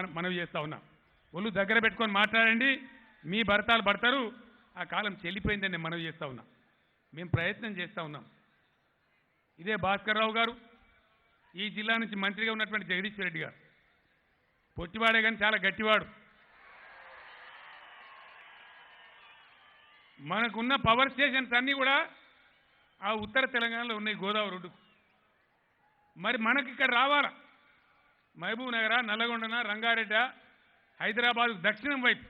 మనవి చేస్తా ఉన్నాం. ఒళ్ళు దగ్గర పెట్టుకొని మాట్లాడండి. మీ భర్తాలు పడతారు. ఆ కాలం చెల్లిపోయిందని నేను మనవి చేస్తా ఉన్నాం. మేము ప్రయత్నం చేస్తా ఉన్నాం. ఇదే భాస్కర్ రావు గారు ఈ జిల్లా నుంచి మంత్రిగా ఉన్నటువంటి జగదీశ్వర్ రెడ్డి గారు. పొట్టివాడే కానీ చాలా గట్టివాడు. మనకున్న పవర్ స్టేషన్స్ అన్నీ కూడా ఆ ఉత్తర తెలంగాణలో ఉన్నాయి గోదావరి ఒడ్డుకు. మరి మనకి ఇక్కడ రావాలా? మహబూబ్ నగర నల్లగొండన రంగారెడ్డ హైదరాబాద్ దక్షిణం వైపు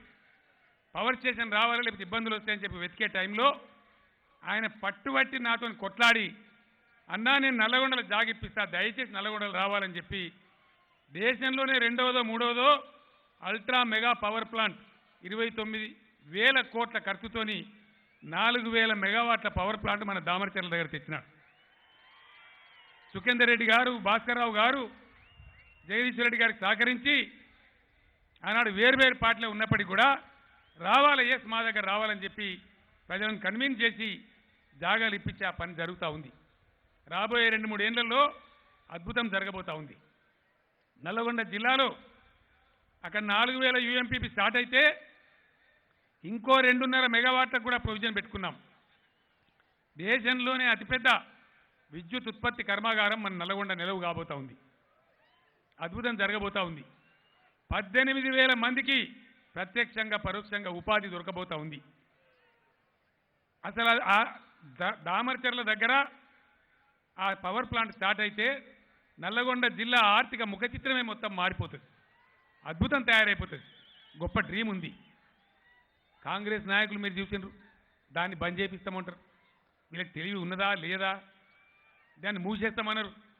పవర్ స్టేషన్ రావాలి లేకపోతే ఇబ్బందులు వస్తాయని చెప్పి వెతికే టైంలో ఆయన పట్టుబట్టి నాతో కొట్లాడి అన్నా నేను నల్లగొండలు జాగిప్పిస్తా దయచేసి నల్లగొండలు రావాలని చెప్పి దేశంలోనే రెండవదో మూడవదో అల్ట్రా మెగా పవర్ ప్లాంట్ ఇరవై తొమ్మిది వేల కోట్ల ఖర్చుతోని నాలుగు వేల మెగావాట్ల పవర్ ప్లాంట్ మన దామరచర్ల దగ్గర తెచ్చినాడు. సుఖేందర్ రెడ్డి గారు భాస్కర్రావు గారు జగదీశ్వర్ రెడ్డి గారికి సహకరించి ఆనాడు వేరువేరు పార్టీలో ఉన్నప్పటికీ కూడా రావాలి ఎస్ మా దగ్గర రావాలని చెప్పి ప్రజలను కన్విన్స్ చేసి జాగాలు ఇప్పించి ఆ పని జరుగుతూ ఉంది. రాబోయే రెండు మూడు ఏళ్ళలో అద్భుతం జరగబోతూ ఉంది. నల్లగొండ జిల్లాలో అక్కడ నాలుగు వేల యూఎంపీపీ స్టార్ట్ అయితే ఇంకో రెండున్నర మెగావాట్లకు కూడా ప్రొవిజన్ పెట్టుకున్నాం. దేశంలోనే అతిపెద్ద విద్యుత్ ఉత్పత్తి కర్మాగారం మన నల్లగొండ నిలవు కాబోతా ఉంది. అద్భుతం జరగబోతా ఉంది. పద్దెనిమిది వేల మందికి ప్రత్యక్షంగా పరోక్షంగా ఉపాధి దొరకబోతా ఉంది. అసలు ఆ దామర్చర్ల దగ్గర ఆ పవర్ ప్లాంట్ స్టార్ట్ అయితే నల్లగొండ జిల్లా ఆర్థిక ముఖ చిత్రమే మొత్తం మారిపోతుంది. అద్భుతం తయారైపోతుంది. గొప్ప డ్రీమ్ ఉంది. కాంగ్రెస్ నాయకులు మీరు చూసినారు దాన్ని బంద్ చేపిస్తామంటారు. వీళ్ళకి తెలివి ఉన్నదా లేదా దాన్ని మూసేస్తామన్నారు.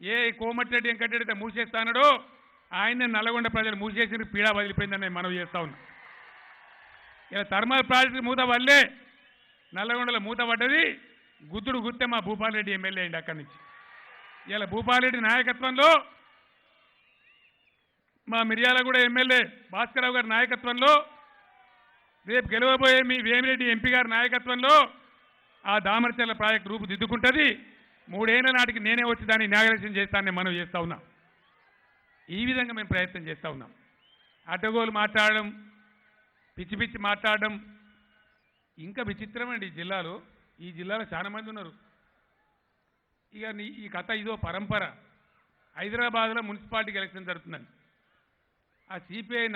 ఏ కోమటిరెడ్డి వెంకటరెడ్డి మూసేస్తానడో ఆయన నల్లగొండ ప్రజలు మూసేసిన పీడా వదిలిపోయిందని నేను మనవి చేస్తా ఉన్నా. ఇలా థర్మల్ ప్రాజెక్టు మూత వల్లే నల్లగొండలో మూత పడ్డది గుద్దుడు గుత్తే మా భూపాలరెడ్డి ఎమ్మెల్యే అయింది అక్కడి నుంచి. ఇలా భూపాలరెడ్డి నాయకత్వంలో మా మిర్యాలగూడ ఎమ్మెల్యే భాస్కరరావు గారి నాయకత్వంలో రేపు గెలవబోయే మీ వేమిరెడ్డి ఎంపీ గారి నాయకత్వంలో ఆ దామరచర్ల ప్రాజెక్టు రూపుదిద్దుకుంటుంది. మూడేళ్ళ నాటికి నేనే వచ్చి దాన్ని నాగరేషన్ చేస్తానని మనం చేస్తూ ఉన్నాం. ఈ విధంగా మేము ప్రయత్నం చేస్తూ ఉన్నాం. అడ్డగోలు మాట్లాడడం పిచ్చి పిచ్చి మాట్లాడడం ఇంకా విచిత్రం అండి ఈ జిల్లాలో. ఈ జిల్లాలో చాలా మంది ఉన్నారు. ఇక ఈ కథ ఇదో పరంపర. హైదరాబాద్లో మున్సిపాలిటీకి ఎలక్షన్ జరుగుతుందండి. ఆ సిపిఐ